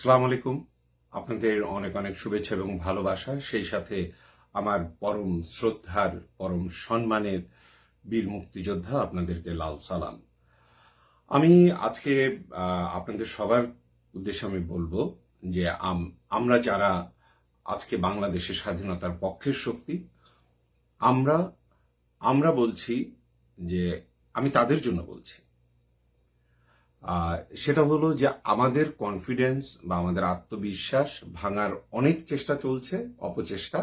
আসসালামু আলাইকুম। আপনাদের অনেক অনেক শুভেচ্ছা এবং ভালোবাসা। সেই সাথে আমার পরম শ্রদ্ধার, পরম সম্মানের বীর মুক্তিযোদ্ধা আপনাদেরকে লাল সালাম। আমি আজকে আপনাদের সবার উদ্দেশ্যে আমি বলব যে আম- আমরা যারা আজকে বাংলাদেশের স্বাধীনতার পক্ষের শক্তি, আমরা আমরা বলছি যে, আমি তাদের জন্য বলছি। সেটা হলো যে আমাদের কনফিডেন্স বা আমাদের আত্মবিশ্বাস ভাঙার অনেক চেষ্টা চলছে, অপচেষ্টা।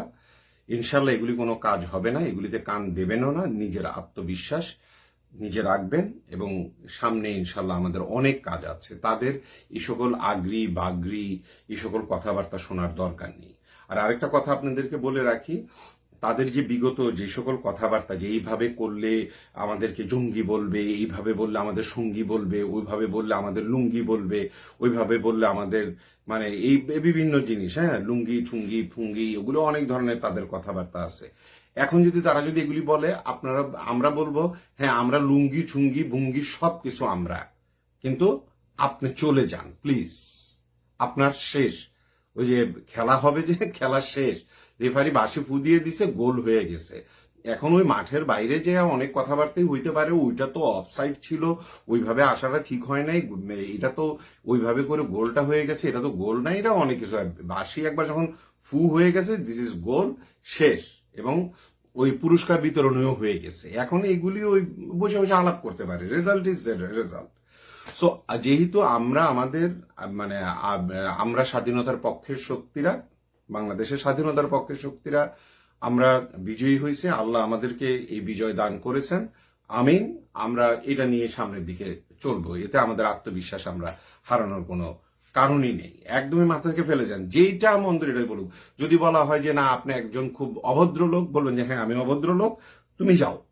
ইনশাল্লাহ এগুলি কোনো কাজ হবে না, এগুলিতে কান দেবেনও না, নিজের আত্মবিশ্বাস নিজে রাখবেন এবং সামনে ইনশাল্লাহ আমাদের অনেক কাজ আছে। তাদের এই সকল আগ্রি বাগ্রি, এই সকল কথাবার্তা শোনার দরকার নেই। আর আরেকটা কথা আপনাদেরকে বলে রাখি তাদের যে বিগত যে সকল কথাবার্তা, যে এইভাবে করলে আমাদেরকে জঙ্গি বলবে, এইভাবে বললে আমাদের সঙ্গী বলবে, ওইভাবে বললে আমাদের লুঙ্গি বলবে, ওইভাবে বললে আমাদের মানে এই বিভিন্ন জিনিস হ্যাঁ লুঙ্গি ঠুঙ্গি ফুঙ্গি ওগুলো অনেক ধরনের তাদের কথাবার্তা আছে। এখন যদি তারা যদি এগুলি বলে, আপনারা, আমরা বলব হ্যাঁ আমরা লুঙ্গি ঠুঙ্গি ভুঙ্গি সব কিছু আমরা। কিন্তু আপনি চলে যান, প্লিজ। আপনার শেষ। ওই যে খেলা হবে যে, খেলা শেষ। রেফারি বাসি ফু দিয়ে দিছে, গোল হয়ে গেছে। এখন ওই মাঠের বাইরে যে অনেক কথাবার্তাই হইতে পারে, ওইটা তো অফসাইড ছিল, ওইভাবে আসাটা ঠিক হয় নাই। এটা তো ওইভাবে করে গোলটা হয়ে গেছে, এটা তো গোল নাই এটা অনেক কিছু। বাসি একবার যখন ফু হয়ে গেছে দিস ইজ গোল শেষ। এবং ওই পুরস্কার বিতরণীয় হয়ে গেছে। এখন এগুলি ওই বসে বসে আলাপ করতে পারে। রেজাল্ট ইজ রেজাল্ট সো যেহেতু আমরা আমাদের মানে আমরা স্বাধীনতার পক্ষের শক্তিরা বাংলাদেশের স্বাধীনতার পক্ষের শক্তিরা, আমরা বিজয়ী হয়েছে, আল্লাহ আমাদেরকে এই বিজয় দান করেছেন। আমিন, আমরা এটা নিয়ে সামনের দিকে চলবো, এতে আমাদের আত্মবিশ্বাস আমরা হারানোর কোনো কারণই নেই। একদমই মাথা থেকে ফেলে যান, যেইটা মন্দ এটাই বলুক। যদি বলা হয় যে না, আপনি একজন খুব অভদ্র লোক, বলবেন যে হ্যাঁ আমি অভদ্র লোক, তুমি যাও।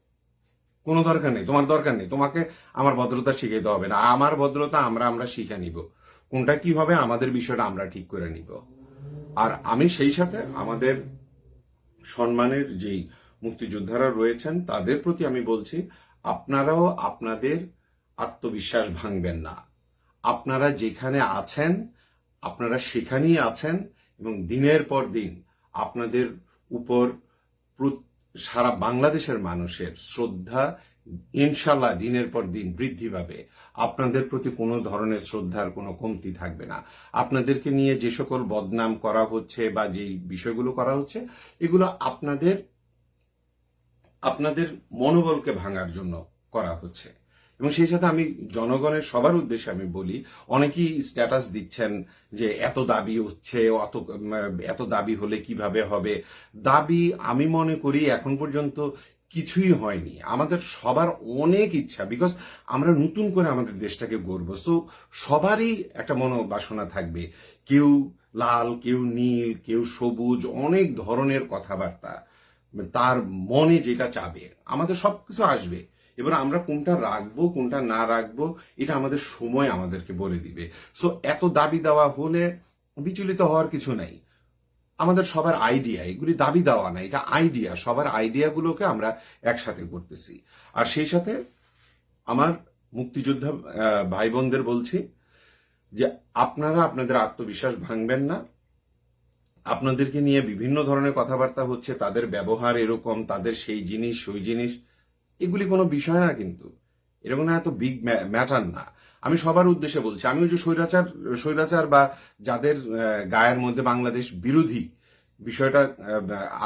কোনো দরকার নেই, তোমার দরকার নেই। তোমাকে আমার ভদ্রতা শিখে দেওয়া হবে না। আমার ভদ্রতা আমরা আমরা শিখে নিব। কোনটা কি হবে, আমাদের বিষয়টা আমরা ঠিক করে নিব। আর আমি সেই সাথে আমাদের সম্মানের যেই মুক্তিযোদ্ধারা রয়েছেন, তাদের প্রতি আমি বলছি, আপনারাও আপনাদের আত্মবিশ্বাস ভাঙবেন না। আপনারা যেখানে আছেন, আপনারা সেখানেই আছেন এবং দিনের পর দিন আপনাদের উপর সারা বাংলাদেশের মানুষের শ্রদ্ধা ইনশাল্লাহ দিনের পর দিন বৃদ্ধি পাবে। আপনাদের প্রতি কোনো ধরনের শ্রদ্ধার কোনো কমতি থাকবে না। আপনাদেরকে নিয়ে যে সকল বদনাম করা হচ্ছে বা যেই বিষয়গুলো করা হচ্ছে, এগুলো আপনাদের আপনাদের মনোবলকে ভাঙার জন্য করা হচ্ছে। এবং সেই সাথে আমি জনগণের সবার উদ্দেশ্যে আমি বলি, অনেকেই স্ট্যাটাস দিচ্ছেন যে এত দাবি হচ্ছে, অত, এত দাবি হলে কীভাবে হবে। দাবি আমি মনে করি এখন পর্যন্ত কিছুই হয়নি। আমাদের সবার অনেক ইচ্ছা বিকজ আমরা নতুন করে আমাদের দেশটাকে গড়ব। সো সবারই একটা মনোবাসনা থাকবে। কেউ লাল, কেউ নীল, কেউ সবুজ, অনেক ধরনের কথাবার্তা। তার মনে যেটা চাবে, আমাদের সবকিছু আসবে। এবার আমরা কোনটা রাখব, কোনটা না রাখব, এটা আমাদের সময় আমাদেরকে বলে দিবে। সো এত দাবি দেওয়া হলে বিচলিত হওয়ার কিছু নাই। আমাদের সবার আইডিয়া এগুলি দাবি দেওয়া না এটা আইডিয়া সবার আইডিয়াগুলোকে আমরা একসাথে করতেছি। আর সেই সাথে আমার মুক্তিযোদ্ধা ভাই বোনদের বলছি যে আপনারা আপনাদের আত্মবিশ্বাস ভাঙবেন না। আপনাদেরকে নিয়ে বিভিন্ন ধরনের কথাবার্তা হচ্ছে, তাদের ব্যবহার এরকম, তাদের সেই জিনিস, ওই জিনিস। এগুলি কোনো বিষয় না কিন্তু। এরকম না এত বিগ ম্যাটার না। আমি সবার উদ্দেশ্যে বলছি আমি ওই যে স্বৈরাচার স্বৈরাচার বা যাদের গায়ের মধ্যে বাংলাদেশ বিরোধী বিষয়টা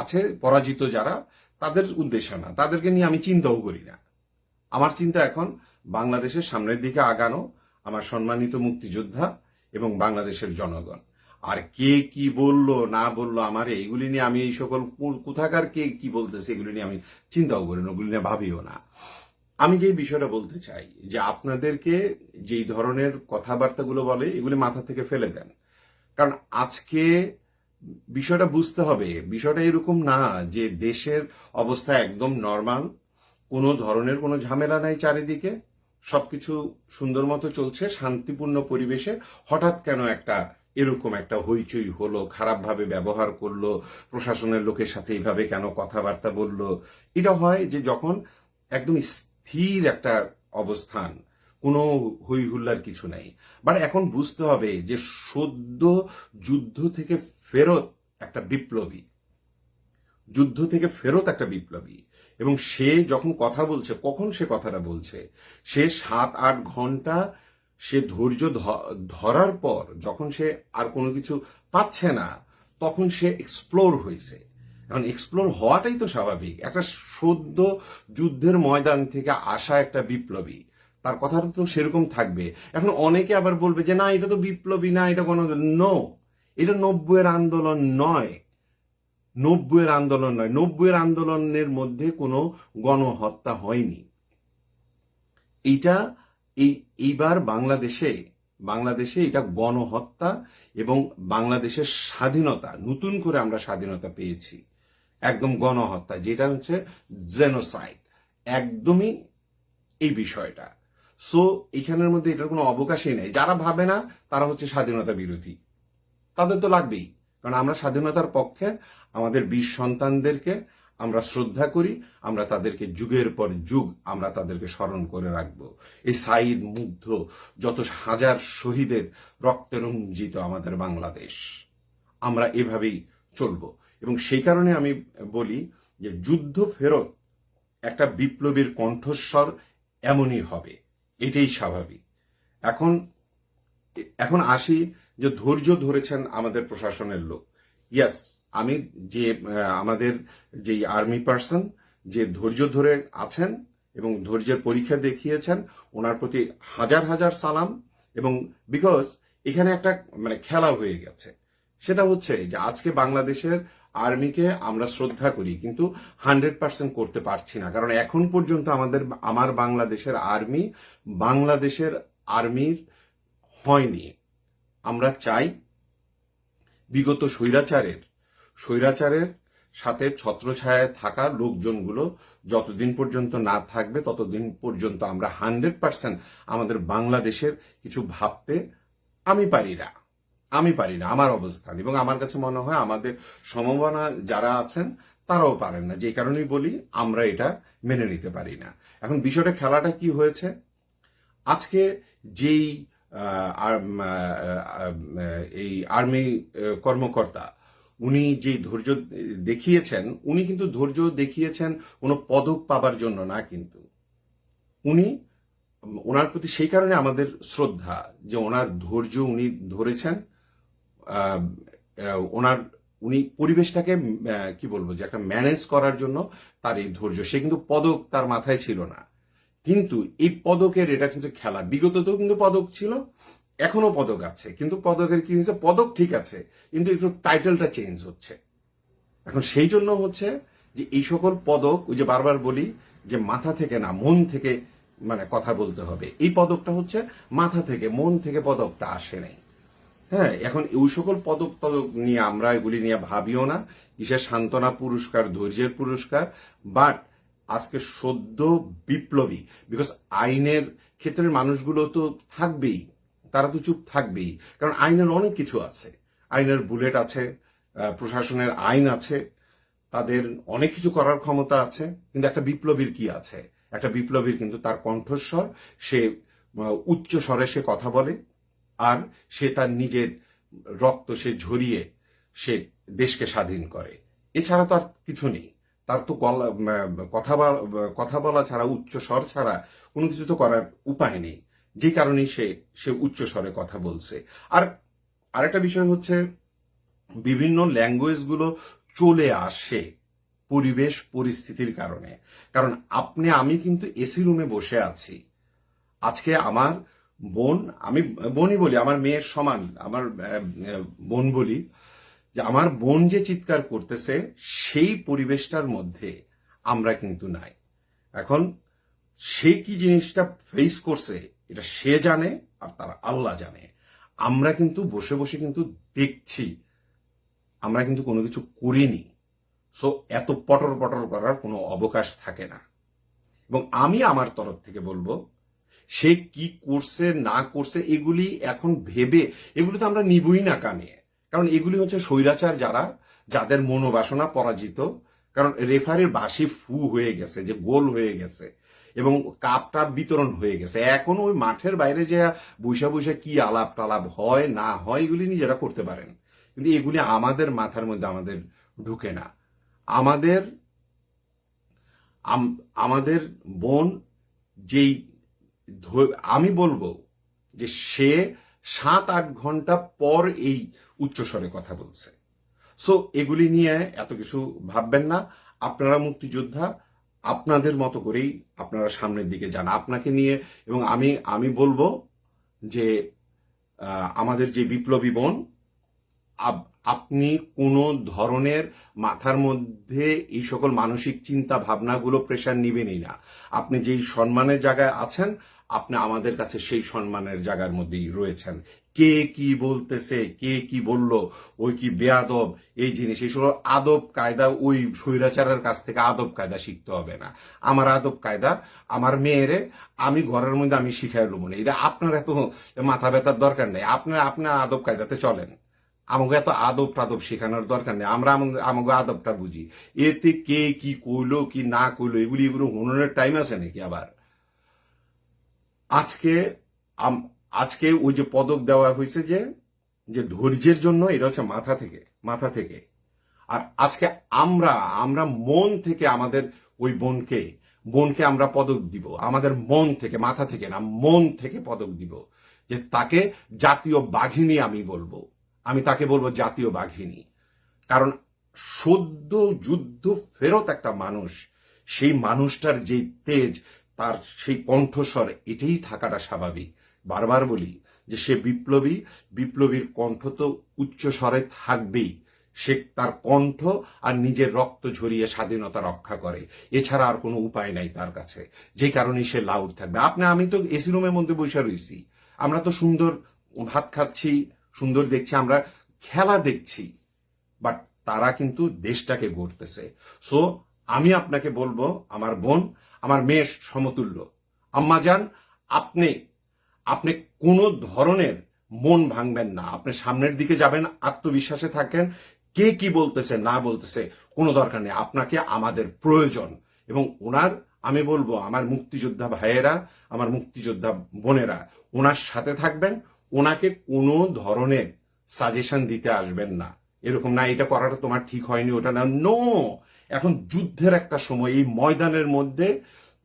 আছে, পরাজিত যারা, তাদের উদ্দেশ্য না। তাদেরকে নিয়ে আমি চিন্তাও করি না। আমার চিন্তা এখন বাংলাদেশের সামনের দিকে আগানো আমার সম্মানিত মুক্তিযোদ্ধা এবং বাংলাদেশের জনগণ। আর কে কি বলল, না বলল, আমার এইগুলি নিয়ে আমি এই সকল কোথাকার কে কি বলতেছে, এগুলি নিয়ে আমি চিন্তাও করি না, ওগুলি নিয়ে ভাবিও না। আমি যে বিষয়টা বলতে চাই, যে আপনাদেরকে যেই ধরনের কথাবার্তাগুলো বলে, এগুলি মাথা থেকে ফেলে দেন। কারণ আজকে বিষয়টা বুঝতে হবে, বিষয়টা এরকম না যে দেশের অবস্থা একদম নর্মাল কোনো ধরনের কোনো ঝামেলা নাই চারিদিকে, সবকিছু সুন্দর মতো চলছে, শান্তিপূর্ণ পরিবেশে, হঠাৎ কেন একটা এরকম একটা হইচই হলো, খারাপভাবে ব্যবহার করল, প্রশাসনের লোকের সাথে এইভাবে কেন কথাবার্তা বলল? এটা হয় যে যখন একদম স্থির একটা অবস্থান, কোনো হই হুল্লার কিছু নাই। বাট এখন বুঝতে হবে যে সদ্য যুদ্ধ থেকে ফেরত একটা বিপ্লবী। যুদ্ধ থেকে ফেরত একটা বিপ্লবী। এবং সে যখন কথা বলছে, কখন সে কথাটা বলছে? সে সাত, আট ঘণ্টা সে ধৈর্য ধরার পর যখন সে আর কোনো কিছু পাচ্ছে না, তখন সে এক্সপ্লোর হয়েছে। এখন এক্সপ্লোর হওয়াটাই তো স্বাভাবিক। একটা সদ্য যুদ্ধের ময়দান থেকে আসা একটা বিপ্লবী, তার কথাটা তো সেরকম থাকবে। এখন অনেকে আবার বলবে যে, না, এটা তো বিপ্লবী, না, এটা কোনো নো এটা নব্বইয়ের আন্দোলন নয়। নব্বইয়ের আন্দোলন নয়। নব্বইয়ের আন্দোলনের মধ্যে কোনো গণহত্যা হয়নি। এইটা, এই, এইবার বাংলাদেশে বাংলাদেশে এটা গণহত্যা এবং বাংলাদেশের স্বাধীনতা, নতুন করে আমরা স্বাধীনতা পেয়েছি। একদম গণহত্যা, যেটা হচ্ছে জেনোসাইড একদমই এই বিষয়টা। সো এখানের মধ্যে এটার কোনো অবকাশই নেই। যারা ভাবে না, তারা হচ্ছে স্বাধীনতা বিরোধী। তাদের তো লাগবেই। কারণ আমরা স্বাধীনতার পক্ষে, আমাদের বীর সন্তানদেরকে আমরা শ্রদ্ধা করি, আমরা তাদেরকে যুগের পর যুগ আমরা তাদেরকে স্মরণ করে রাখব। এই সাইদ মুগ্ধ, যত হাজার শহীদের রক্তে রঞ্জিত আমাদের বাংলাদেশ। আমরা এভাবেই চলব। এবং সেই কারণে আমি বলি যে যুদ্ধ ফেরত একটা বিপ্লবীর কণ্ঠস্বর এমনই হবে। এটাই স্বাভাবিক। এখন এখন আসি যে ধৈর্য ধরেছেন আমাদের প্রশাসনের লোক। ইয়াস আমি যে আমাদের যে আর্মি পার্সন যে ধৈর্য ধরে আছেন এবং ধৈর্যের পরীক্ষা দেখিয়েছেন, ওনার প্রতি হাজার হাজার সালাম এবং বিকজ এখানে একটা মানে খেলা হয়ে গেছে। সেটা হচ্ছে যে আজকে বাংলাদেশের আর্মিকে আমরা শ্রদ্ধা করি, কিন্তু হান্ড্রেড পার্সেন্ট করতে পারছি না। কারণ এখন পর্যন্ত আমাদের, আমার বাংলাদেশের আর্মি, বাংলাদেশের আর্মির হয়নি। আমরা চাই বিগত স্বৈরাচারের স্বৈরাচারের সাথে ছত্রছায়ায় থাকা লোকজনগুলো যতদিন পর্যন্ত না থাকবে, ততদিন পর্যন্ত আমরা হান্ড্রেড পার্সেন্ট আমাদের বাংলাদেশের কিছু ভাবতে আমি পারি না। আমি পারি না, আমার অবস্থান। এবং আমার কাছে মনে হয় আমাদের সমবনা যারা আছেন, তারাও পারেন না। যে কারণেই বলি, আমরা এটা মেনে নিতে পারি না। এখন বিষয়টা, খেলাটা কি হয়েছে? আজকে যেই এই আর্মি কর্মকর্তা, উনি যে ধৈর্য দেখিয়েছেন, উনি কিন্তু ধৈর্য দেখিয়েছেন কোনো পদক পাবার জন্য না কিন্তু। উনি ওনার প্রতি সেই কারণে আমাদের শ্রদ্ধা, যে ওনার ধৈর্য উনি ধরেছেন। ওনার, উনি পরিবেশটাকে কি বলব, যে একটা ম্যানেজ করার জন্য তার এই ধৈর্য। সে কিন্তু পদক তার মাথায় ছিল না। কিন্তু এই পদকের এটা কিন্তু খেলা। বিগততেও কিন্তু পদক ছিল, এখনও পদক আছে। কিন্তু পদকের কি হয়েছে? পদক ঠিক আছে, কিন্তু একটু টাইটেলটা চেঞ্জ হচ্ছে। এখন সেই জন্য হচ্ছে যে এই সকল পদক, ওই যে বারবার বলি যে মাথা থেকে না, মন থেকে মানে কথা বলতে হবে। এই পদকটা হচ্ছে মাথা থেকে, মন থেকে পদকটা আসে নাই। হ্যাঁ এখন ওই সকল পদক পদক নিয়ে আমরা এগুলি নিয়ে ভাবিও না। কিসের সান্ত্বনা পুরস্কার, ধৈর্যের পুরস্কার, বাট আজকে সদ্য বিপ্লবী বিকজ আইনের ক্ষেত্রের মানুষগুলো তো থাকবেই, তারা তো চুপ থাকবেই, কারণ আইনের অনেক কিছু আছে। আইনের বুলেট আছে প্রশাসনের আইন আছে, তাদের অনেক কিছু করার ক্ষমতা আছে, কিন্তু একটা বিপ্লবীর কি আছে? একটা বিপ্লবীর কিন্তু তার কণ্ঠস্বর, সে উচ্চ স্বরে সে কথা বলে আর সে তার নিজের রক্ত সে ঝরিয়ে সে দেশকে স্বাধীন করে। এছাড়া তো আর কিছু নেই। তার তো কথা কথা বলা ছাড়া, উচ্চ স্বর ছাড়া কোনো কিছু তো করার উপায় নেই। যে কারণেই সে সে উচ্চ স্বরে কথা বলছে। আর আরেকটা বিষয় হচ্ছে, বিভিন্ন ল্যাঙ্গুয়েজগুলো চলে আসে পরিবেশ, পরিস্থিতির কারণে। কারণ আপনি, আমি কিন্তু এসি রুমে বসে আছি। আজকে আমার বোন, আমি বোনই বলি, আমার মেয়ের সমান, আমার বোন বলি, যে আমার বোন যে চিৎকার করতেছে, সেই পরিবেশটার মধ্যে আমরা কিন্তু নাই। এখন সে কি জিনিসটা ফেস করছে, এটা সে জানে আর তার আল্লাহ জানে। আমরা কিন্তু বসে বসে কিন্তু দেখছি, আমরা কিন্তু কোনো কিছু করিনি। সো এত পটর পটর করার কোনো অবকাশ থাকে না। এবং আমি আমার তরফ থেকে বলব সে কি করছে, না করছে, এগুলি এখন ভেবে, এগুলি তো আমরা নিবই না কানে। কারণ এগুলি হচ্ছে স্বৈরাচার যারা, যাদের মনোবাসনা পরাজিত। কারণ রেফারির বাসি ফু হয়ে গেছে, যে গোল হয়ে গেছে, এবং কাপটা বিতরণ হয়ে গেছে। এখন ওই মাঠের বাইরে যে বৈশা বৈশা কি আলাপ টালাপ হয়, না হয়, এগুলি নিজেরা করতে পারেন। কিন্তু এগুলি আমাদের মাথার মধ্যে, আমাদের ঢুকে না। আমাদের আমাদের বোন যেই আমি বলব যে সে সাত আট ঘণ্টা পর এই উচ্চস্বরে কথা বলছে। সো এগুলি নিয়ে এত কিছু ভাববেন না। আপনারা মুক্তিযোদ্ধা, আপনাদের মতো করেই আপনারা সামনের দিকে যান। আপনাকে নিয়ে এবং আমি আমি বলব যে আমাদের যে বিপ্লবী বোন আপ- আপনি কোনো ধরনের মাথার মধ্যে এই সকল মানসিক চিন্তা ভাবনাগুলো প্রেশার নিবেনই না। আপনি যেই সম্মানের জায়গায় আছেন আপনি আমাদের কাছে সেই সম্মানের জায়গার মধ্যেই রয়েছেন। কে কি বলতেছে, কে কি বলল, ওই কি বেয়াদব, এই জিনিস এইসব আদব কায়দা, ওই স্বৈরাচারের কাছ থেকে আদব কায়দা শিখতে হবে না। আমার আদব কায়দা, আমার মেয়েরে আমি ঘরের মধ্যে আমি শিখাই লুব না। এটা আপনার এত মাথা ব্যথার দরকার নেই। আপনার আপনার আদব কায়দাতে চলেন। আমাকে এত আদব টাদব শেখানোর দরকার নেই। আমরা আমাকে আদবটা বুঝি। এতে কে কি কইলো, কি না কইলো, এগুলি এগুলো হুননের টাইম আছে নাকি আবার? আজকে আজকে ওই যে পদক দেওয়া হয়েছে যে যে ধৈর্যের জন্য এটা হচ্ছে মাথা থেকে মাথা থেকে। আর আজকে আমরা আমরা মন থেকে আমাদের ওই বোনকে বোনকে আমরা পদক দিব। আমাদের মন থেকে, মাথা থেকে না, মন থেকে পদক দিব। যে তাকে জাতীয় বাঘিনী আমি বলব। আমি তাকে বলব জাতীয় বাঘিনী। কারণ সদ্য, যুদ্ধ, ফেরত একটা মানুষ, সেই মানুষটার যে তেজ তার সেই কণ্ঠস্বর, এটাই থাকাটা স্বাভাবিক। বারবার বলি যে সে বিপ্লবী, বিপ্লবীর কণ্ঠ তো উচ্চ স্বরে থাকবেই। সে তার কণ্ঠ আর নিজের রক্ত ঝরিয়ে স্বাধীনতা রক্ষা করে। এছাড়া আর কোনো উপায় নাই তার কাছে। যে কারণে সে লাউড থাকবে। আপনি, আমি তো এসি রুমের মধ্যে বসে রয়েছি আমরা তো সুন্দর ভাত খাচ্ছি, সুন্দর দেখছি, আমরা খেলা দেখছি। বাট তারা কিন্তু দেশটাকে গড়তেছে। সো আমি আপনাকে বলব, আমার বোন আমার মেয়ের সমতুল্য। আম্মা যান, আপনি আপনি কোনো ধরনের মন ভাঙবেন না। আপনি সামনের দিকে যাবেন, আত্মবিশ্বাসে থাকেন, কে কি বলতেছে, না বলতেছে, কোনো দরকার নেই। আপনাকে আমাদের প্রয়োজন। এবং ওনার, আমি বলব, আমার মুক্তিযোদ্ধা ভাইয়েরা, আমার মুক্তিযোদ্ধা বোনেরা, ওনার সাথে থাকবেন, ওনাকে কোনো ধরনের সাজেশন দিতে আসবেন না। এরকম, না, এটা করাটা তোমার ঠিক হয়নি, ওটা না। নো এখন যুদ্ধের একটা সময়, এই ময়দানের মধ্যে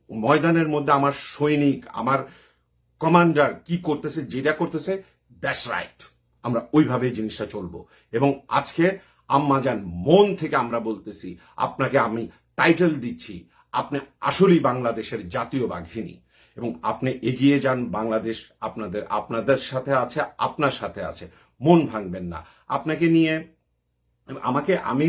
ময়দানের মধ্যে আমার সৈনিক, আমার কমান্ডার কি করতেছে, যেটা করতেছে দ্যাটস রাইট আমরা ওইভাবে জিনিসটা চলবো। এবং আজকে আম্মা যান মন থেকে আমরা বলতেছি, আপনাকে আমি টাইটেল দিচ্ছি, আপনি আসলেই বাংলাদেশের জাতীয় বাঘিনী। এবং আপনি এগিয়ে যান, বাংলাদেশ আপনাদের আপনাদের সাথে আছে, আপনার সাথে আছে। মন ভাঙবেন না। আপনাকে নিয়ে আমাকে আমি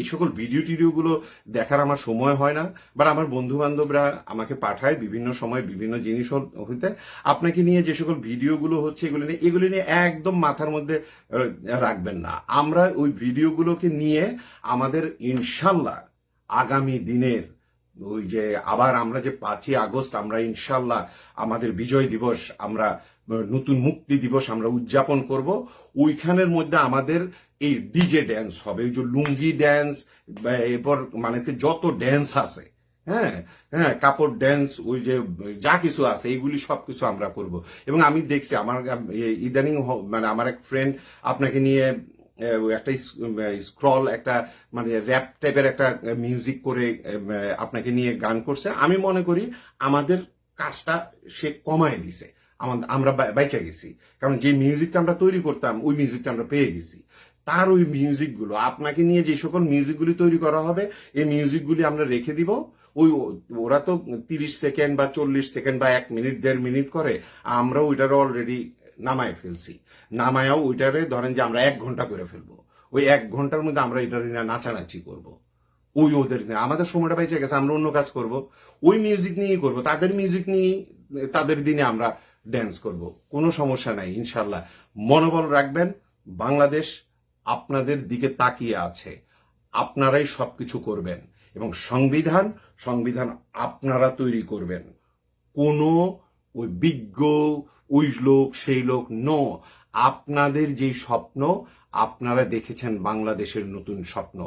এই সকল ভিডিও টিডিও গুলো দেখার আমার সময় হয় না বাট আমার বন্ধু বান্ধবরা আমাকে পাঠায় বিভিন্ন সময় বিভিন্ন জিনিস হইতে আপনাকে নিয়ে যে সকল ভিডিওগুলো হচ্ছে, এগুলো নিয়ে এগুলো নিয়ে একদম মাথার মধ্যে রাখবেন না। আমরা ওই ভিডিওগুলোকে নিয়ে আমাদের ইনশাল্লাহ আগামী দিনের ওই যে আবার আমরা যে পাঁচই আগস্ট, আমরা ইনশাল্লাহ আমাদের বিজয় দিবস, আমরা নতুন মুক্তি দিবস আমরা উদযাপন করব, ওইখানের মধ্যে আমাদের এই ডিজে ড্যান্স হবে ওই যে লুঙ্গি ড্যান্স এরপর মানে যত ড্যান্স আছে হ্যাঁ হ্যাঁ কাপড় ড্যান্স ওই যে যা কিছু আছে, এইগুলি সবকিছু আমরা করব। এবং আমি দেখছি আমার ইদানিং মানে আমার এক ফ্রেন্ড আপনাকে নিয়ে একটা স্ক্রল একটা মানে র্যাপ টাইপের একটা মিউজিক করে আপনাকে নিয়ে গান করছে। আমি মনে করি আমাদের কাজটা সে কমায় দিছে। আমরা বা- বাইচা গেছি। কারণ যে মিউজিকটা আমরা তৈরি করতাম, ওই মিউজিকটা আমরা পেয়ে গেছি। তার ওই মিউজিকগুলো আপনাকে নিয়ে যে সকল মিউজিকগুলি তৈরি করা হবে, এই মিউজিকগুলি আমরা রেখে দিব। ওই ওরা তো তিরিশ সেকেন্ড বা চল্লিশ সেকেন্ড বা এক মিনিট দেড় মিনিট করে। আমরা ওইটারও অলরেডি নামায় ফেলছি। নামায়াও ওইটারে ধরেন যে আমরা এক ঘণ্টা করে ফেলব। ওই এক ঘণ্টার মধ্যে আমরা এটা নিয়ে নাচানাচি করব। ওই ওদের আমাদের সময়টা বেঁচে গেছে, আমরা অন্য কাজ করব। ওই মিউজিক নিয়েই করব। তাদের মিউজিক নিয়েই, তাদের দিনে আমরা ড্যান্স করব। কোনো সমস্যা নাই ইনশাল্লাহ মনোবল রাখবেন। বাংলাদেশ আপনাদের দিকে তাকিয়ে আছে। আপনারাই সবকিছু করবেন এবং সংবিধান সংবিধান আপনারা তৈরি করবেন। কোনো ওই বিজ্ঞ, ওই লোক, সেই লোক নো আপনাদের যেই স্বপ্ন, আপনারা দেখেছেন বাংলাদেশের নতুন স্বপ্ন।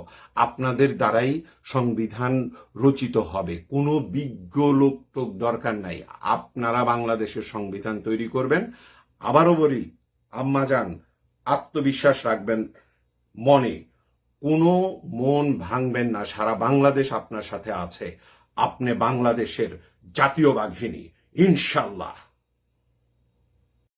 আপনাদের দ্বারাই সংবিধান রচিত হবে। কোনো বিজ্ঞ লোক টোক দরকার নাই। আপনারা বাংলাদেশের সংবিধান তৈরি করবেন। আবারও বলি আম্মাজান আত্মবিশ্বাস রাখবেন। মনে, কোনো মন ভাঙবেন না, সারা বাংলাদেশ আপনার সাথে আছে। আপনি বাংলাদেশের জাতীয় বাঘিনী ইনশাল্লাহ